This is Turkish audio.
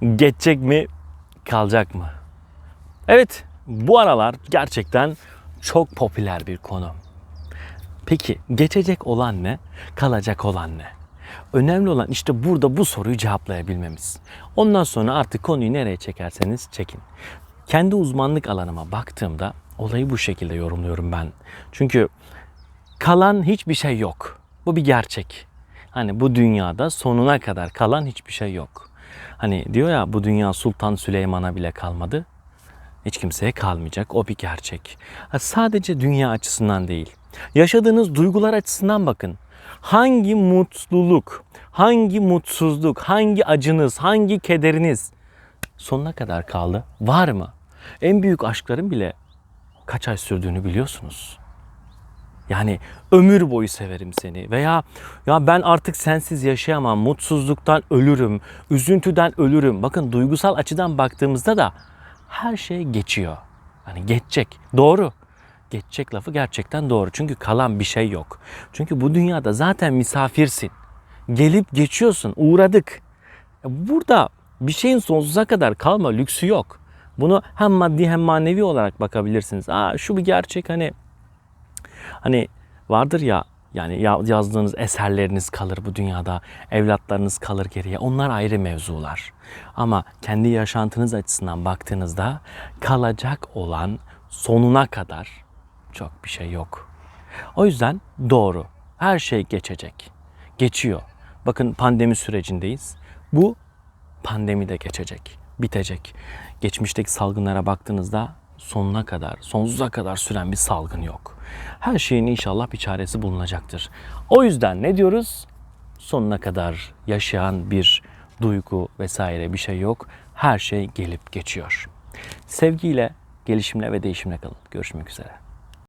geçecek mi, kalacak mı? Evet, bu aralar gerçekten çok popüler bir konu. Peki geçecek olan ne, kalacak olan ne? Önemli olan işte burada bu soruyu cevaplayabilmemiz. Ondan sonra artık konuyu nereye çekerseniz çekin. Kendi uzmanlık alanıma baktığımda olayı bu şekilde yorumluyorum ben. Çünkü kalan hiçbir şey yok. Bu bir gerçek. Hani bu dünyada sonuna kadar kalan hiçbir şey yok. Hani diyor ya bu dünya Sultan Süleyman'a bile kalmadı. Hiç kimseye kalmayacak. O bir gerçek. Sadece dünya açısından değil. Yaşadığınız duygular açısından bakın. Hangi mutluluk, hangi mutsuzluk, hangi acınız, hangi kederiniz sonuna kadar kaldı? Var mı? En büyük aşkların bile kaç ay sürdüğünü biliyorsunuz. Yani ömür boyu severim seni veya ya ben artık sensiz yaşayamam, mutsuzluktan ölürüm, üzüntüden ölürüm. Bakın duygusal açıdan baktığımızda da her şey geçiyor. Hani geçecek. Doğru. Geçecek lafı gerçekten doğru. Çünkü kalan bir şey yok. Çünkü bu dünyada zaten misafirsin. Gelip geçiyorsun. Uğradık. E, Burada bir şeyin sonsuza kadar kalma lüksü yok. Bunu hem maddi hem manevi olarak bakabilirsiniz. Aa şu bir gerçek hani Hani vardır ya yani ya- yazdığınız eserleriniz kalır bu dünyada, evlatlarınız kalır geriye. Onlar ayrı mevzular. Ama kendi yaşantınız açısından baktığınızda kalacak olan sonuna kadar çok bir şey yok. O yüzden doğru. Her şey geçecek. Geçiyor. Bakın pandemi sürecindeyiz. Bu pandemi de geçecek, bitecek. Geçmişteki salgınlara baktığınızda sonuna kadar, sonsuza kadar süren bir salgın yok. Her şeyin inşallah bir çaresi bulunacaktır. O yüzden ne diyoruz? Sonuna kadar yaşayan bir duygu vesaire bir şey yok. Her şey gelip geçiyor. Sevgiyle, gelişimle ve değişimle kalın. Görüşmek üzere.